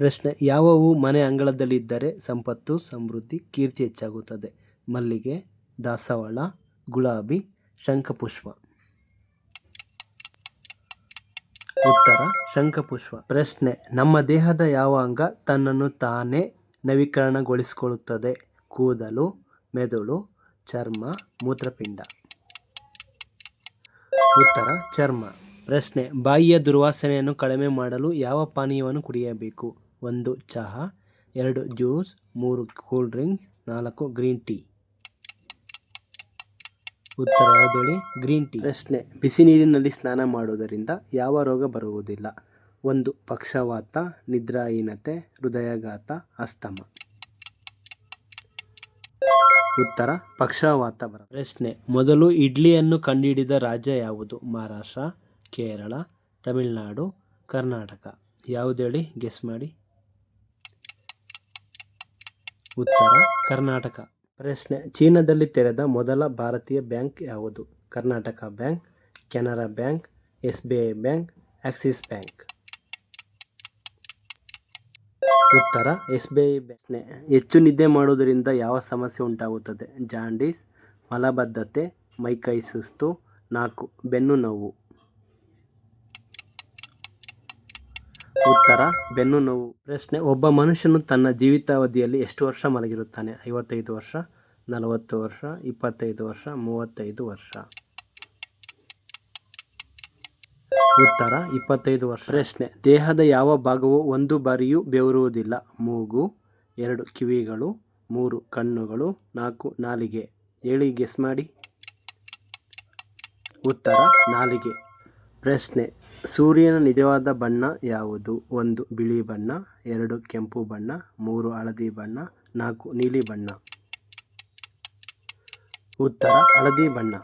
ಪ್ರಶ್ನೆ, ಯಾವವು ಮನೆ ಅಂಗಳದಲ್ಲಿದ್ದರೆ ಸಂಪತ್ತು, ಸಮೃದ್ಧಿ, ಕೀರ್ತಿ ಹೆಚ್ಚಾಗುತ್ತದೆ? ಮಲ್ಲಿಗೆ, ದಾಸವಾಳ, ಗುಲಾಬಿ, ಶಂಖಪುಷ್ಪ. ಉತ್ತರ, ಶಂಖಪುಷ್ಪ. ಪ್ರಶ್ನೆ, ನಮ್ಮ ದೇಹದ ಯಾವ ಅಂಗ ತನ್ನನ್ನು ತಾನೇ ನವೀಕರಣಗೊಳಿಸಿಕೊಳ್ಳುತ್ತದೆ? ಕೂದಲು, ಮೆದುಳು, ಚರ್ಮ, ಮೂತ್ರಪಿಂಡ. ಉತ್ತರ, ಚರ್ಮ. ಪ್ರಶ್ನೆ, ಬಾಯಿಯ ದುರ್ವಾಸನೆಯನ್ನು ಕಡಿಮೆ ಮಾಡಲು ಯಾವ ಪಾನೀಯವನ್ನು ಕುಡಿಯಬೇಕು? ಒಂದು ಚಹಾ ಎರಡು ಜ್ಯೂಸ್ ಮೂರು ಕೂಲ್ ಡ್ರಿಂಕ್ಸ್ ನಾಲ್ಕು ಗ್ರೀನ್ ಟೀ. ಉತ್ತರ ಯಾವುದು ಹೇಳಿ ಗ್ರೀನ್ ಟೀ. ಪ್ರಶ್ನೆ ಬಿಸಿ ನೀರಿನಲ್ಲಿ ಸ್ನಾನ ಮಾಡುವುದರಿಂದ ಯಾವ ರೋಗ ಬರುವುದಿಲ್ಲ? ಒಂದು ಪಕ್ಷವಾತ ನಿದ್ರಾಹೀನತೆ ಹೃದಯಘಾತ ಅಸ್ತಮ. ಉತ್ತರ ಪಕ್ಷವಾತ ಬರ ಪ್ರಶ್ನೆ ಮೊದಲು ಇಡ್ಲಿಯನ್ನು ಕಂಡುಹಿಡಿದ ರಾಜ್ಯ ಯಾವುದು? ಮಹಾರಾಷ್ಟ್ರ ಕೇರಳ ತಮಿಳುನಾಡು ಕರ್ನಾಟಕ. ಯಾವುದೇಳಿ ಗೆಸ್ ಮಾಡಿ. ಉತ್ತರ ಕರ್ನಾಟಕ. ಪ್ರಶ್ನೆ, ಚೀನಾದಲ್ಲಿ ತೆರೆದ ಮೊದಲ ಭಾರತೀಯ ಬ್ಯಾಂಕ್ ಯಾವುದು? Karnataka bank, Canara bank, S B I bank, Axis bank. ಉತ್ತರ, ಎಸ್ ಬಿ ಐ ಬ್ಯಾಂಕ್ನೆ ಹೆಚ್ಚು ನಿದ್ದೆ ಮಾಡುವುದರಿಂದ ಯಾವ ಸಮಸ್ಯೆ ಉಂಟಾಗುತ್ತದೆ? ಜಾಂಡೀಸ್, ಮಲಬದ್ಧತೆ ಮೈಕೈ ಸುಸ್ತು, ನಾಲ್ಕು, ಬೆನ್ನು ನೋವು. ಉತ್ತರ, ಬೆನ್ನು ನೋವು. ಪ್ರಶ್ನೆ, ಒಬ್ಬ ಮನುಷ್ಯನು ತನ್ನ ಜೀವಿತಾವಧಿಯಲ್ಲಿ ಎಷ್ಟು ವರ್ಷ ಮಲಗಿರುತ್ತಾನೆ? ಐವತ್ತೈದು ವರ್ಷ, ನಲವತ್ತು ವರ್ಷ, ಇಪ್ಪತ್ತೈದು ವರ್ಷ, ಮೂವತ್ತೈದು ವರ್ಷ. ಉತ್ತರ, ಇಪ್ಪತ್ತೈದು ವರ್ಷ. ಪ್ರಶ್ನೆ, ದೇಹದ ಯಾವ ಭಾಗವು ಒಂದು ಬಾರಿಯೂ ಬೆವರುವುದಿಲ್ಲ? ಮೂಗು, ಎರಡು ಕಿವಿಗಳು, ಮೂರು ಕಣ್ಣುಗಳು, ನಾಲ್ಕು ನಾಲಿಗೆ. ಹೇಳಿ, ಗೆಸ್ ಮಾಡಿ. ಉತ್ತರ, ನಾಲಿಗೆ. ಪ್ರಶ್ನೆ. ಸೂರ್ಯನ ನಿಜವಾದ ಬಣ್ಣ ಯಾವುದು? ಒಂದು ಬಿಳಿ ಬಣ್ಣ, ಎರಡು ಕೆಂಪು ಬಣ್ಣ, ಮೂರು ಹಳದಿ ಬಣ್ಣ, ನಾಲ್ಕು ನೀಲಿ ಬಣ್ಣ. ಉತ್ತರ, ಹಳದಿ ಬಣ್ಣ.